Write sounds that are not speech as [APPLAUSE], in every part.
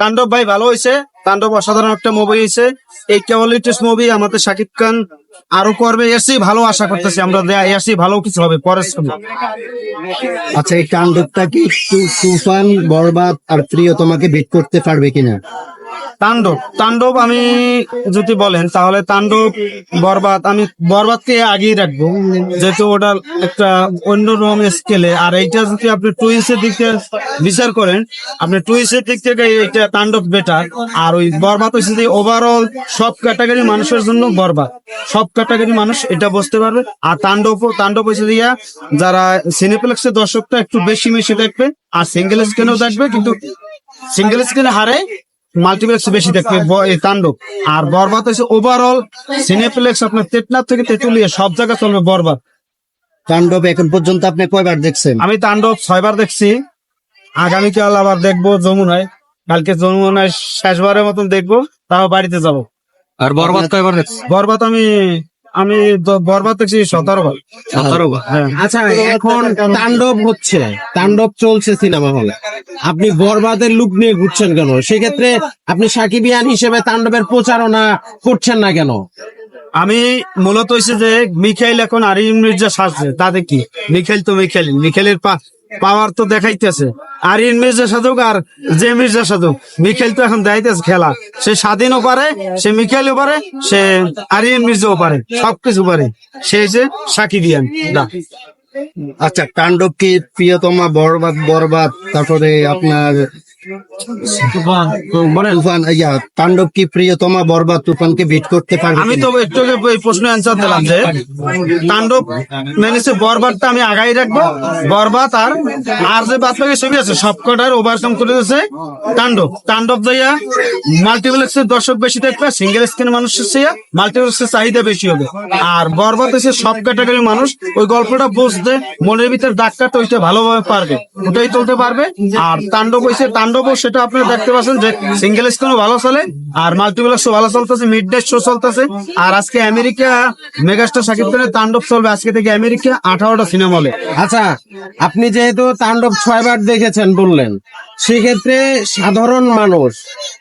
তাণ্ডব ভাই ভালো হয়েছে তাণ্ডব অসাধারণ একটা মুভি হয়েছে এই কোয়ালিটিস মুভি আমাদের শাকিব খান আরও করবে এসি ভালো আশা করতেছি আমরা এসি ভালো কিছু হবে পরে আচ্ছা এই তাণ্ডবটা কি তুফান বরবাদ আর প্রিয় তোমাকে বেট করতে পারবে কিনা? তাণ্ডব। তাণ্ডব আমি যদি বলেন, তাহলে তাণ্ডব, বরবাদ, আমি বরবাদকে আগেই রাখব। যেহেতু ওটা একটা অন্য রকম স্কেলে আর এইটা যদি আপনি টুইন্সের দিক থেকে বিচার করেন, আপনি টুইন্সের দিক থেকে এইটা তাণ্ডব বেটার আর ওই বরবাদ হচ্ছে যে ওভারঅল সব ক্যাটাগরি মানুষের জন্য বরবাদ। সব ক্যাটাগরি মানুষ এটা বুঝতে পারবে। আর তাণ্ডব তাণ্ডব হচ্ছে দিয়া যারা সিনেপ্লেক্সের দর্শকটা একটু বেশি বেশি দেখবে, আর সিঙ্গেল স্ক্রিনেও দেখবে, কিন্তু সিঙ্গেল স্ক্রিনে হারে মাল্টিপ্লেক্স বেশি দেখবে তাণ্ডব। আর বরবাদ হচ্ছে ওভারঅল সিনেপ্লেক্স আপনার তেতনাথ থেকে তেতুলিয়া সব জায়গায় চলবে বরবাদ। তাণ্ডব এখন পর্যন্ত আপনি কয়বার দেখছেন? আমি তাণ্ডব ছয়বার দেখছি। আগামীকাল আবার দেখব যমুনায়। কালকে যমুনায় শেষবারের মতন দেখব তাও বাড়িতে যাব। আর বরবাদ কয়বার দেখছি বরবাদ আমি আমি বরবাদ দেখছি সতেরো বার সতেরো বার হ্যাঁ। আচ্ছা এখন তাণ্ডব হচ্ছে। তাণ্ডব চলছে সিনেমা হলে। আপনি বরবাদের লুক নিয়ে ঘুরছেন কেন? সেক্ষেত্রে আপনি সাকিবিয়ান হিসেবে তাণ্ডবের প্রচারণা করছেন না কেন? আমি মূলত হয়েছে যে মিখাইল এখন আরিম মির্জা সাজছে। তাতে কি? মিখাইল তো মিখাইল। মিখাইলের পাওয়ার তো দেখাইতেছে। আর ইন মির্জা সাধুক আর যে মির্জা সাধুক। মিখেল তো এখন দেখাইতেছে খেলা। সে স্বাধীনও পারে, সে মিখেলও পারে, সে আরিন মির্জাও পারে। সবকিছু পারে। সে যে সাকিবিয়ান। না। আচ্ছা তাণ্ডব কি প্রিয়তমা বরবাদ বরবাদ? তারপরে আপনার তুফান ইয়া তাণ্ডব কি প্রিয়তমা বরবাদ তুফানকে বিট করতে পারবে আমি তো একটু এই প্রশ্ন অ্যান্সার দিলাম যে তাণ্ডব মেনেছে বরবাদটা আমি আগাই রাখব। বরবাদ আর আর যে বাদ বাকি ছবি আছে সবকটার ওভারকাম করে দিয়েছে তাণ্ডব। তাণ্ডব যাইয়া মাল্টিপ্লেক্সের দর্শক বেশি দেখবে সিঙ্গেল স্ক্রিন মানুষের চেয়ে মাল্টিপ্লেক্সের চাহিদা বেশি হবে। আর বরবাদ হচ্ছে সব ক্যাটাগরি মানুষ ওই গল্পটা বুঝতে মনের ভিতরে ডাক্তার তো ওইটা ভালোভাবে পারবে ওটাই তুলতে পারবে। আর তাণ্ডব হয়েছে তাণ্ডবও সেটা আপনারা দেখতে পাচ্ছেন যে সিঙ্গেল স্ক্রিনও ভালো চলে, আর মাল্টিপ্লেক্সও ভালো চলতেছে মিড ডে শো চলতেছে। আর আজকে আমেরিকা মেগাস্টার শাকিব খানের তাণ্ডব চলবে আজকে থেকে আমেরিকা আঠারোটা সিনেমা হলে। আচ্ছা আপনি যেহেতু তাণ্ডব ছয়বার দেখেছেন, বললেন সেক্ষেত্রে সাধারণ মানুষ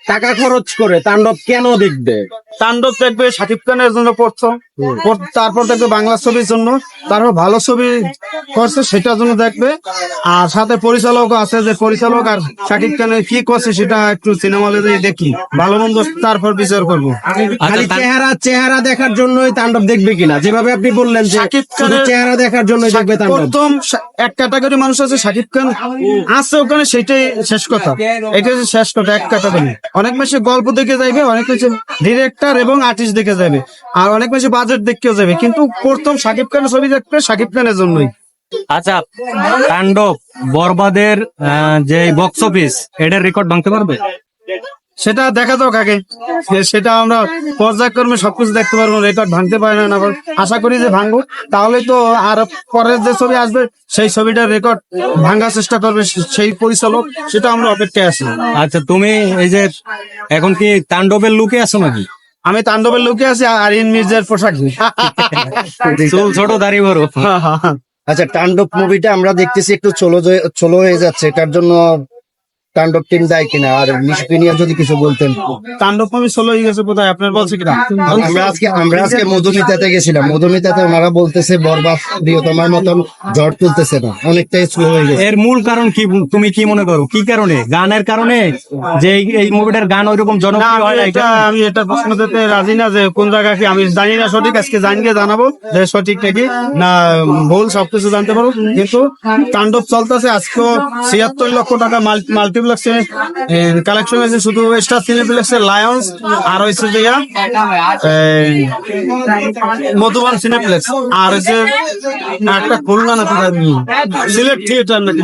টাকা খরচ করে তাণ্ডব কেন দেখবে? তাণ্ডব দেখবে শাকিব খানের জন্য প্রথম। তারপর দেখবে বাংলা ছবির জন্য। তারপর ভালো ছবি করছে সেটার জন্য দেখবে। আর সাথে পরিচালক আছে যে পরিচালক আর শাকিব খানের কি করছে সেটা একটু সিনেমা হলে দেখি। ভালো মন্দ তারপর বিচার করব। খালি চেহারা চেহারা দেখার জন্যই তাণ্ডব দেখবে কিনা? যেভাবে আপনি বললেন যে শাকিব খানের- চেহারা দেখার জন্যই দেখবে তাণ্ডব। প্রথম এক ক্যাটাগরি মানুষ আছে শাকিব খান আছে ওখানে সেটাই শেষ কথা। এটা হচ্ছে শেষ কথা, এক ক্যাটাগরি অনেক বেশি গল্প দেখে যাইবে, অনেক বেশি ডিরেক্টর এবং আর্টিস্ট দেখে যাবে আর অনেক বেশি বাজেট দেখেও যাবে কিন্তু প্রথম শাকিব খানের ছবি দেখবে শাকিব খানের জন্যই। আচ্ছা তাণ্ডব বরবাদের যে বক্স অফিস এটার রেকর্ড ভাঙতে পারবে? সেটা দেখা আগে। সে- সেটা আমরা পর্যায়ক্রমে সবকিছু দেখতে পারব রেকর্ড ভাঙতে পারে না আবার আশা করি যে ভাঙবো তাহলে তো আর পরের যে ছবি আসবে সেই ছবিটার রেকর্ড ভাঙার চেষ্টা করবে সেই পরিচালক সেটা আমরা অপেক্ষায় আছি। আচ্ছা তুমি এই যে এখন কি তাণ্ডবের লুকে আছো নাকি? আমি তাণ্ডবের লুকে আছি আর আরিন মির্জার পোশাক [LAUGHS] চুল ছোট দাড়ি বড়। আচ্ছা তাণ্ডব মুভিটা আমরা দেখতেছি একটু চলো চলো হয়ে যাচ্ছে এটার জন্য তাণ্ডব টিম দায় কিনা? আর নিষ্পি নিয়ে যদি কিছু বলতেন। তাণ্ডব আমি ষোলো হয়ে গেছে কোথায় আপনার বলছে কিনা? আমরা আজকে আমরা আজকে মধুমিতাতে গেছিলাম। মধুমিতাতে ওনারা বলতেছে বরবাদ প্রিয়তমার মতন ঝড় তুলতেছে না। অনেকটাই স্লো হয়ে গেছে। এর মূল কারণ কি? তুমি কি মনে করো? কি কারণে? গানের কারণে? যে এই- মুভিটার গান ওইরকম জনপ্রিয় হয় না আমি এটা প্রশ্ন দিতে রাজি না যে কোন জায়গা কি আমি জানি না সঠিক আজকে জানিয়ে জানাব যে সঠিক নাকি। না ভুল সবকিছু জানতে পারব কিন্তু তাণ্ডব চলতেছে আজকে ছিয়াত্তর লক্ষ টাকা মাল্টিপ্লেক্সে কালেকশন হয়েছে শুধু স্টার সিনেপ্লেক্সের লায়ন্স আর হয়েছে যে মধুবান সিনেপ্লেক্স আর হচ্ছে একটা খুলনা না সিলেট থিয়েটার নাকি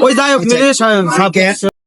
ওই মিলে সা- সাত-